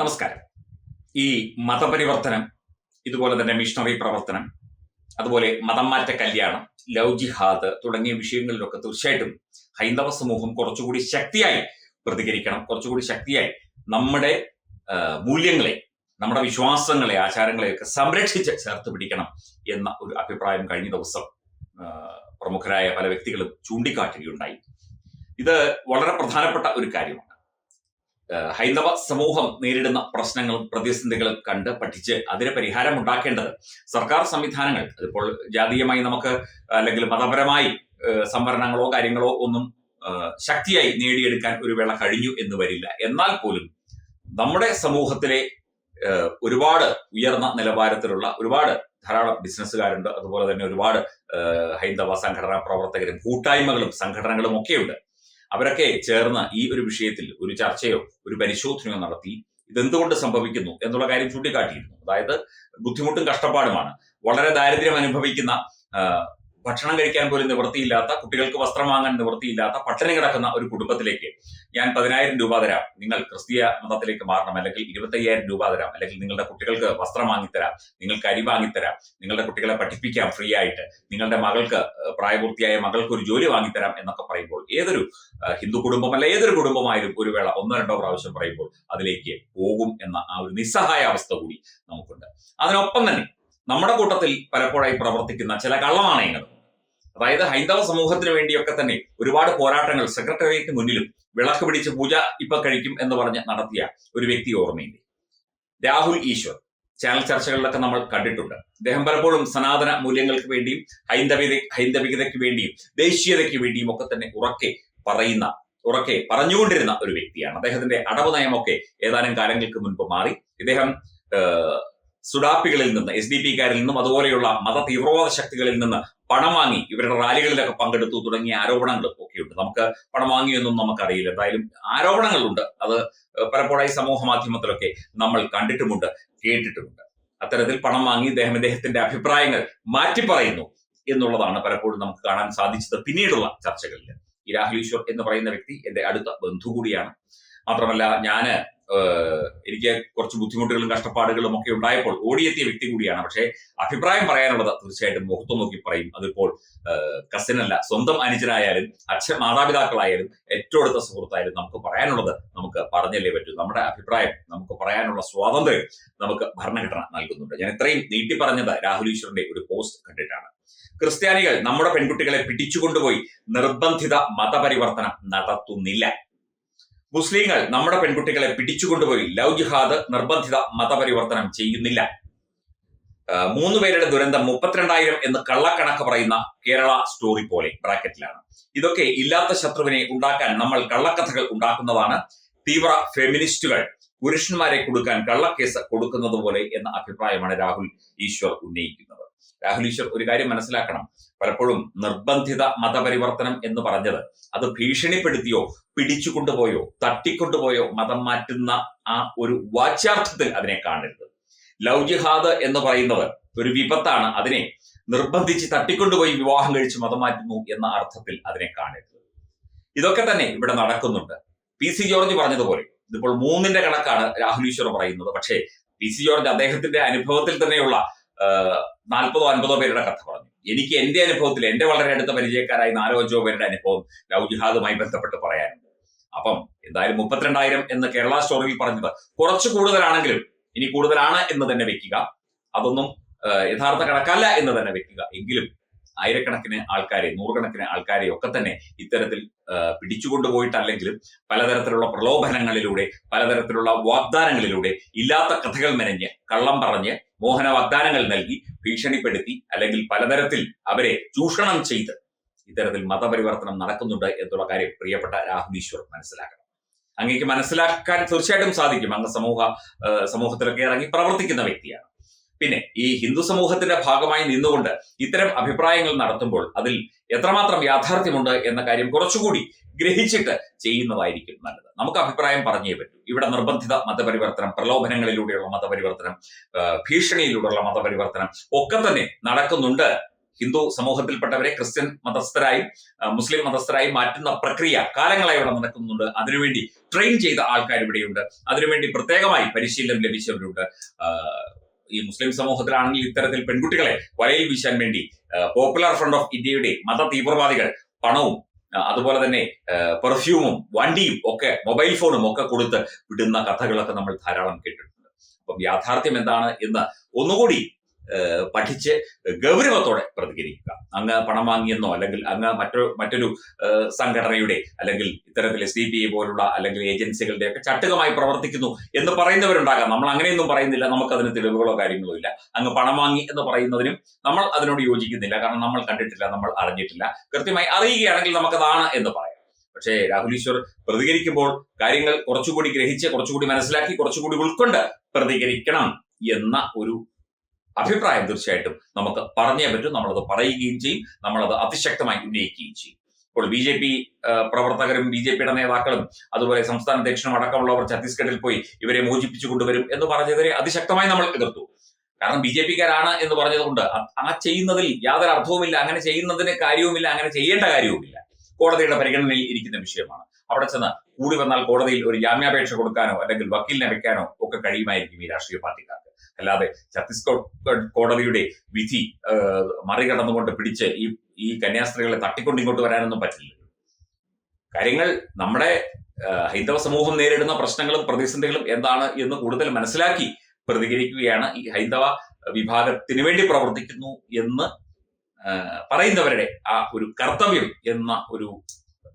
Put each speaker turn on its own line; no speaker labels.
നമസ്കാരം. ഈ മതപരിവർത്തനം ഇതുപോലെ തന്നെ മിഷണറി പ്രവർത്തനം അതുപോലെ മതം മാറ്റ കല്യാണം ലവ് ജിഹാദ് തുടങ്ങിയ വിഷയങ്ങളിലൊക്കെ തീർച്ചയായിട്ടും ഹൈന്ദവ സമൂഹം കുറച്ചുകൂടി ശക്തിയായി പ്രതികരിക്കണം. കുറച്ചുകൂടി ശക്തിയായി നമ്മുടെ മൂല്യങ്ങളെ നമ്മുടെ വിശ്വാസങ്ങളെ ആചാരങ്ങളെയൊക്കെ സംരക്ഷിച്ച് ചേർത്ത് പിടിക്കണം എന്ന ഒരു അഭിപ്രായം കഴിഞ്ഞ ദിവസം പ്രമുഖരായ പല വ്യക്തികളും ചൂണ്ടിക്കാട്ടുകയുണ്ടായി. ഇത് വളരെ പ്രധാനപ്പെട്ട ഒരു കാര്യമാണ്. ഹൈന്ദവ സമൂഹം നേരിടുന്ന പ്രശ്നങ്ങളും പ്രതിസന്ധികളും കണ്ട് പഠിച്ച് അതിന് പരിഹാരം ഉണ്ടാക്കേണ്ടത് സർക്കാർ സംവിധാനങ്ങൾ അതിപ്പോൾ ജാതീയമായി നമുക്ക് അല്ലെങ്കിൽ മതപരമായി സംവരണങ്ങളോ കാര്യങ്ങളോ ഒന്നും ശക്തിയായി നേടിയെടുക്കാൻ ഒരു വേള കഴിഞ്ഞു എന്ന് വരില്ല. എന്നാൽ പോലും നമ്മുടെ സമൂഹത്തിലെ ഒരുപാട് ഉയർന്ന നിലവാരത്തിലുള്ള ഒരുപാട് ധാരാളം ബിസിനസ്സുകാരുണ്ട്. അതുപോലെ തന്നെ ഒരുപാട് ഹൈന്ദവ സംഘടനാ പ്രവർത്തകരും കൂട്ടായ്മകളും സംഘടനകളും ഒക്കെയുണ്ട്. അവരൊക്കെ ചേർന്ന് ഈ ഒരു വിഷയത്തിൽ ഒരു ചർച്ചയോ ഒരു പരിശോധനയോ നടത്തി ഇതെന്തുകൊണ്ട് സംഭവിക്കുന്നു എന്നുള്ള കാര്യം ചൂണ്ടിക്കാട്ടിയിരുന്നു. അതായത് ബുദ്ധിമുട്ടും കഷ്ടപ്പാടുമാണ്. വളരെ ദാരിദ്ര്യം അനുഭവിക്കുന്ന ഭക്ഷണം കഴിക്കാൻ പോലും നിവൃത്തിയില്ലാത്ത കുട്ടികൾക്ക് വസ്ത്രം വാങ്ങാൻ നിവൃത്തിയില്ലാത്ത പട്ടിണി കിടക്കുന്ന ഒരു കുടുംബത്തിലേക്ക് ഞാൻ പതിനായിരം രൂപ തരാം. നിങ്ങൾ ക്രിസ്തീയ മതത്തിലേക്ക് മാറണം അല്ലെങ്കിൽ ഇരുപത്തയ്യായിരം രൂപ തരാം അല്ലെങ്കിൽ നിങ്ങളുടെ കുട്ടികൾക്ക് വസ്ത്രം വാങ്ങിത്തരാം നിങ്ങൾക്ക് അരി വാങ്ങിത്തരാം നിങ്ങളുടെ കുട്ടികളെ പഠിപ്പിക്കാം ഫ്രീ ആയിട്ട് നിങ്ങളുടെ മകൾക്ക് പ്രായപൂർത്തിയായ മകൾക്ക് ഒരു ജോലി വാങ്ങിത്തരാം എന്നൊക്കെ പറയുമ്പോൾ ഏതൊരു ഹിന്ദു ഹിന്ദു കുടുംബമല്ല ഏതൊരു കുടുംബമായാലും ഒരു വേള ഒന്നോ രണ്ടോ പ്രാവശ്യം പറയുമ്പോൾ അതിലേക്ക് പോകും എന്ന ആ ഒരു നിസ്സഹായ അവസ്ഥ കൂടി നമുക്കുണ്ട്. അതിനൊപ്പം തന്നെ നമ്മുടെ കൂട്ടത്തിൽ പലപ്പോഴായി പ്രവർത്തിക്കുന്ന ചില കള്ളനാണയങ്ങൾ. അതായത് ഹൈന്ദവ സമൂഹത്തിന് വേണ്ടിയൊക്കെ തന്നെ ഒരുപാട് പോരാട്ടങ്ങൾ സെക്രട്ടേറിയറ്റ് മുന്നിലും വിളക്ക് പിടിച്ച് പൂജ ഇപ്പൊ കഴിക്കും എന്ന് പറഞ്ഞ് നടത്തിയ ഒരു വ്യക്തി ഓർമ്മയില്ലേ? രാഹുൽ ഈശ്വർ. ചാനൽ ചർച്ചകളിലൊക്കെ നമ്മൾ കണ്ടിട്ടുണ്ട്. അദ്ദേഹം പലപ്പോഴും സനാതന മൂല്യങ്ങൾക്ക് വേണ്ടിയും ഹൈന്ദവിത ഹൈന്ദവികതയ്ക്ക് വേണ്ടിയും ദേശീയതയ്ക്ക് വേണ്ടിയും ഒക്കെ തന്നെ ഉറക്കെ പറയുന്ന ഉറക്കെ പറഞ്ഞുകൊണ്ടിരുന്ന ഒരു വ്യക്തിയാണ്. അദ്ദേഹത്തിന്റെ അടവ് നയമൊക്കെ ഏതാനും കാലങ്ങൾക്ക് മുൻപ് മാറി. ഇദ്ദേഹം സുഡാപ്പികളിൽ നിന്ന് എസ് ഡി പിക്കാരിൽ നിന്നും അതുപോലെയുള്ള മത തീവ്രവാദ ശക്തികളിൽ നിന്ന് പണം വാങ്ങി ഇവരുടെ റാലികളിലൊക്കെ പങ്കെടുത്തു തുടങ്ങിയ ആരോപണങ്ങൾ ഒക്കെയുണ്ട്. നമുക്ക് പണം വാങ്ങിയൊന്നും നമുക്കറിയില്ല. എന്തായാലും ആരോപണങ്ങളുണ്ട്. അത് പലപ്പോഴായി സമൂഹ മാധ്യമത്തിലൊക്കെ നമ്മൾ കണ്ടിട്ടുമുണ്ട് കേട്ടിട്ടുമുണ്ട്. അത്തരത്തിൽ പണം വാങ്ങി ഇദ്ദേഹം ഇദ്ദേഹത്തിന്റെ അഭിപ്രായങ്ങൾ മാറ്റി പറയുന്നു എന്നുള്ളതാണ് പലപ്പോഴും നമുക്ക് കാണാൻ സാധിച്ചത് പിന്നീടുള്ള ചർച്ചകളിൽ. ഈ രാഹുൽ ഈശ്വർ എന്ന് പറയുന്ന വ്യക്തി എന്റെ അടുത്ത ബന്ധു കൂടിയാണ്. മാത്രമല്ല ഞാൻ എനിക്ക് കുറച്ച് ബുദ്ധിമുട്ടുകളും കഷ്ടപ്പാടുകളും ഒക്കെ ഉണ്ടായപ്പോൾ ഓടിയെത്തിയ വ്യക്തി കൂടിയാണ്. പക്ഷേ അഭിപ്രായം പറയാനുള്ളത് തീർച്ചയായിട്ടും മുഖത്ത് നോക്കി പറയും. അതിപ്പോൾ കസിനല്ല സ്വന്തം അനുജനായാലും അച്ഛൻ മാതാപിതാക്കളായാലും ഏറ്റവും അടുത്ത സുഹൃത്തായാലും നമുക്ക് പറയാനുള്ളത് നമുക്ക് പറഞ്ഞല്ലേ പറ്റൂ. നമ്മുടെ അഭിപ്രായം നമുക്ക് പറയാനുള്ള സ്വാതന്ത്ര്യം നമുക്ക് ഭരണഘടന നൽകുന്നുണ്ട്. ഞാൻ ഇത്രയും നീട്ടി പറഞ്ഞത് രാഹുൽ ഈശ്വറിന്റെ ഒരു പോസ്റ്റ് കണ്ടിട്ടാണ്. ക്രിസ്ത്യാനികൾ നമ്മുടെ പെൺകുട്ടികളെ പിടിച്ചുകൊണ്ടുപോയി നിർബന്ധിത മതപരിവർത്തനം നടത്തുന്നില്ല. മുസ്ലിങ്ങൾ നമ്മുടെ പെൺകുട്ടികളെ പിടിച്ചുകൊണ്ടുപോയി ലവ് ജിഹാദ് നിർബന്ധിത മതപരിവർത്തനം ചെയ്യുന്നില്ല. മൂന്ന് പേരുടെ ദുരന്തം മുപ്പത്തിരണ്ടായിരം എന്ന് കള്ളക്കണക്ക് പറയുന്ന കേരള സ്റ്റോറി പോലെ ബ്രാക്കറ്റിലാണ്. ഇതൊക്കെ ഇല്ലാത്ത ശത്രുവിനെ ഉണ്ടാക്കാൻ നമ്മൾ കള്ളക്കഥകൾ ഉണ്ടാക്കുന്നതാണ് തീവ്ര ഫെമിനിസ്റ്റുകൾ പുരുഷന്മാരെ കൊടുക്കാൻ കള്ളക്കേസ് കൊടുക്കുന്നത് പോലെ എന്ന അഭിപ്രായമാണ് രാഹുൽ ഈശ്വർ ഉന്നയിക്കുന്നത്. രാഹുൽ ഈശ്വർ ഒരു കാര്യം മനസ്സിലാക്കണം. പലപ്പോഴും നിർബന്ധിത മതപരിവർത്തനം എന്ന് പറഞ്ഞത് അത് ഭീഷണിപ്പെടുത്തിയോ പിടിച്ചുകൊണ്ടുപോയോ തട്ടിക്കൊണ്ടുപോയോ മതം മാറ്റുന്ന ആ ഒരു വാച്യാർത്ഥത്തിൽ അതിനെ കാണരുത്. ലവ് ജിഹാദ് എന്ന് പറയുന്നത് ഒരു വിപത്താണ്. അതിനെ നിർബന്ധിച്ച് തട്ടിക്കൊണ്ടുപോയി വിവാഹം കഴിച്ച് മതം മാറ്റുന്നു എന്ന അർത്ഥത്തിൽ അതിനെ കാണരുത്. ഇതൊക്കെ തന്നെ ഇവിടെ നടക്കുന്നുണ്ട്. പി സി ജോർജ് പറഞ്ഞതുപോലെ ഇതിപ്പോൾ മൂന്നിന്റെ കണക്കാണ് രാഹുൽ ഈശ്വർ പറയുന്നത്. പക്ഷേ പി സി ജോർജ് അദ്ദേഹത്തിന്റെ അനുഭവത്തിൽ തന്നെയുള്ള നാൽപ്പതോ അൻപതോ പേരുടെ കഥ പറഞ്ഞു. എനിക്ക് എന്റെ അനുഭവത്തിൽ എന്റെ വളരെ അടുത്ത പരിചയക്കാരായി നാലോ അഞ്ചോ പേരുടെ അനുഭവം ലവ് ജിഹാദുമായി ബന്ധപ്പെട്ട് പറയാനുണ്ട്. അപ്പം എന്തായാലും മുപ്പത്തിരണ്ടായിരം എന്ന് കേരള സ്റ്റോറിയിൽ പറഞ്ഞത് കുറച്ച് കൂടുതലാണെങ്കിലും ഇനി കൂടുതലാണ് എന്ന് തന്നെ വെക്കുക. അതൊന്നും യഥാർത്ഥ കണക്കല്ല എന്ന് തന്നെ വെക്കുക. എങ്കിലും ആയിരക്കണക്കിന് ആൾക്കാരെ നൂറുകണക്കിന് ആൾക്കാരെ ഒക്കെ തന്നെ ഇത്തരത്തിൽ പിടിച്ചുകൊണ്ടുപോയിട്ടല്ലെങ്കിലും പലതരത്തിലുള്ള പ്രലോഭനങ്ങളിലൂടെ പലതരത്തിലുള്ള വാഗ്ദാനങ്ങളിലൂടെ ഇല്ലാത്ത കഥകൾ മെനഞ്ഞ് കള്ളം പറഞ്ഞ് മോഹന വാഗ്ദാനങ്ങൾ നൽകി ഭീഷണിപ്പെടുത്തി അല്ലെങ്കിൽ പലതരത്തിൽ അവരെ ചൂഷണം ചെയ്ത് ഇത്തരത്തിൽ മതപരിവർത്തനം നടക്കുന്നുണ്ട് എന്നുള്ള കാര്യം പ്രിയപ്പെട്ട രാഹുൽ ഈശ്വർ മനസ്സിലാക്കണം. അങ്ങേക്ക് മനസ്സിലാക്കാൻ തീർച്ചയായിട്ടും സാധിക്കും. അങ്ങ് സമൂഹ സമൂഹത്തിലൊക്കെ ഇറങ്ങി പ്രവർത്തിക്കുന്ന വ്യക്തിയാണ്. പിന്നെ ഈ ഹിന്ദു സമൂഹത്തിന്റെ ഭാഗമായി നിന്നുകൊണ്ട് ഇത്തരം അഭിപ്രായങ്ങൾ നടത്തുമ്പോൾ അതിൽ എത്രമാത്രം യാഥാർത്ഥ്യമുണ്ട് എന്ന കാര്യം കുറച്ചുകൂടി ഗ്രഹിച്ചിട്ട് ചെയ്യുന്നതായിരിക്കും നല്ലത്. നമുക്ക് അഭിപ്രായം പറഞ്ഞേ പറ്റൂ. ഇവിടെ നിർബന്ധിത മതപരിവർത്തനം പ്രലോഭനങ്ങളിലൂടെയുള്ള മതപരിവർത്തനം ഭീഷണിയിലൂടെയുള്ള മതപരിവർത്തനം ഒക്കെ തന്നെ നടക്കുന്നുണ്ട്. ഹിന്ദു സമൂഹത്തിൽപ്പെട്ടവരെ ക്രിസ്ത്യൻ മതസ്ഥരായി മുസ്ലിം മതസ്ഥരായി മാറ്റുന്ന പ്രക്രിയ കാലങ്ങളായി ഇവിടെ നടക്കുന്നുണ്ട്. അതിനുവേണ്ടി ട്രെയിൻ ചെയ്ത ആൾക്കാർ ഇവിടെയുണ്ട് അതിനുവേണ്ടി പ്രത്യേകമായി പരിശീലനം ലഭിച്ചവരുണ്ട്. ഈ മുസ്ലിം സമൂഹത്തിലാണെങ്കിൽ ഇത്തരത്തിൽ പെൺകുട്ടികളെ വലയിൽ വീശാൻ വേണ്ടി പോപ്പുലർ ഫ്രണ്ട് ഓഫ് ഇന്ത്യയുടെ മത തീവ്രവാദികൾ പണവും അതുപോലെ തന്നെ പെർഫ്യൂമും വണ്ടിയും ഒക്കെ മൊബൈൽ ഫോണും ഒക്കെ കൊടുത്ത് വിടുന്ന കഥകളൊക്കെ നമ്മൾ ധാരാളം കേട്ടിട്ടുണ്ട്. അപ്പം യാഥാർത്ഥ്യം എന്താണ് എന്ന് ഒന്നുകൂടി പഠിച്ച് ഗൗരവത്തോടെ പ്രതികരിക്കുക. അങ്ങ് പണം വാങ്ങിയെന്നോ അല്ലെങ്കിൽ അങ്ങ് മറ്റൊരു മറ്റൊരു സംഘടനയുടെ അല്ലെങ്കിൽ ഇത്തരത്തിൽ എസ് ഡി പി പോലുള്ള അല്ലെങ്കിൽ ഏജൻസികളുടെ ഒക്കെ ചട്ടുകമായി പ്രവർത്തിക്കുന്നു എന്ന് പറയുന്നവരുണ്ടാകാം. നമ്മൾ അങ്ങനെയൊന്നും പറയുന്നില്ല. നമുക്കതിന് തെളിവുകളോ കാര്യങ്ങളോ ഇല്ല. അങ്ങ് പണം വാങ്ങി എന്ന് പറയുന്നതിനും നമ്മൾ അതിനോട് യോജിക്കുന്നില്ല. കാരണം നമ്മൾ കണ്ടിട്ടില്ല നമ്മൾ അറിഞ്ഞിട്ടില്ല. കൃത്യമായി അറിയുകയാണെങ്കിൽ നമുക്കതാണ് എന്ന് പറയാം. പക്ഷേ രാഹുൽ ഈശ്വർ പ്രതികരിക്കുമ്പോൾ കാര്യങ്ങൾ കുറച്ചുകൂടി ഗ്രഹിച്ച് കുറച്ചുകൂടി മനസ്സിലാക്കി കുറച്ചുകൂടി ഉൾക്കൊണ്ട് പ്രതികരിക്കണം എന്ന ഒരു അഭിപ്രായം തീർച്ചയായിട്ടും നമുക്ക് പറഞ്ഞേ പറ്റും നമ്മളത് പറയുകയും ചെയ്യും നമ്മളത് അതിശക്തമായി ഉന്നയിക്കുകയും ചെയ്യും. ഇപ്പോൾ ബി ജെ പി പ്രവർത്തകരും ബി ജെ പിയുടെ നേതാക്കളും അതുപോലെ സംസ്ഥാന അധ്യക്ഷനും അടക്കമുള്ളവർ ഛത്തീസ്ഗഡിൽ പോയി ഇവരെ മോചിപ്പിച്ചു കൊണ്ടുവരും എന്ന് പറഞ്ഞതിനെ അതിശക്തമായി നമ്മൾ എതിർത്തു. കാരണം ബി ജെ പിക്കാരാണ് എന്ന് പറഞ്ഞതുകൊണ്ട് ആ ചെയ്യുന്നതിൽ യാതൊരു അർത്ഥവുമില്ല അങ്ങനെ ചെയ്യുന്നതിന് കാര്യവുമില്ല അങ്ങനെ ചെയ്യേണ്ട കാര്യവുമില്ല. കോടതിയുടെ പരിഗണനയിൽ ഇരിക്കുന്ന വിഷയമാണ്. അവിടെ ചെന്ന് കൂടി വന്നാൽ കോടതിയിൽ ഒരു ജാമ്യാപേക്ഷ കൊടുക്കാനോ അല്ലെങ്കിൽ വക്കീലിനെ വെക്കാനോ ഒക്കെ കഴിയുമായിരിക്കും ഈ രാഷ്ട്രീയ പാർട്ടിക്കാർക്ക്. അല്ലാതെ ഛത്തീസ്ഗഡ് കോടതിയുടെ വിധി മറികടന്നുകൊണ്ട് പിടിച്ച് ഈ ഈ കന്യാസ്ത്രീകളെ തട്ടിക്കൊണ്ട് ഇങ്ങോട്ട് വരാനൊന്നും പറ്റില്ല. കാര്യങ്ങൾ നമ്മുടെ ഹൈന്ദവ സമൂഹം നേരിടുന്ന പ്രശ്നങ്ങളും പ്രതിസന്ധികളും എന്താണ് എന്ന് കൂടുതൽ മനസ്സിലാക്കി പ്രതികരിക്കുകയാണ് ഈ ഹൈന്ദവ വിഭാഗത്തിന് വേണ്ടി പ്രവർത്തിക്കുന്നു എന്ന് പറയുന്നവരുടെ ആ ഒരു കർത്തവ്യം എന്ന ഒരു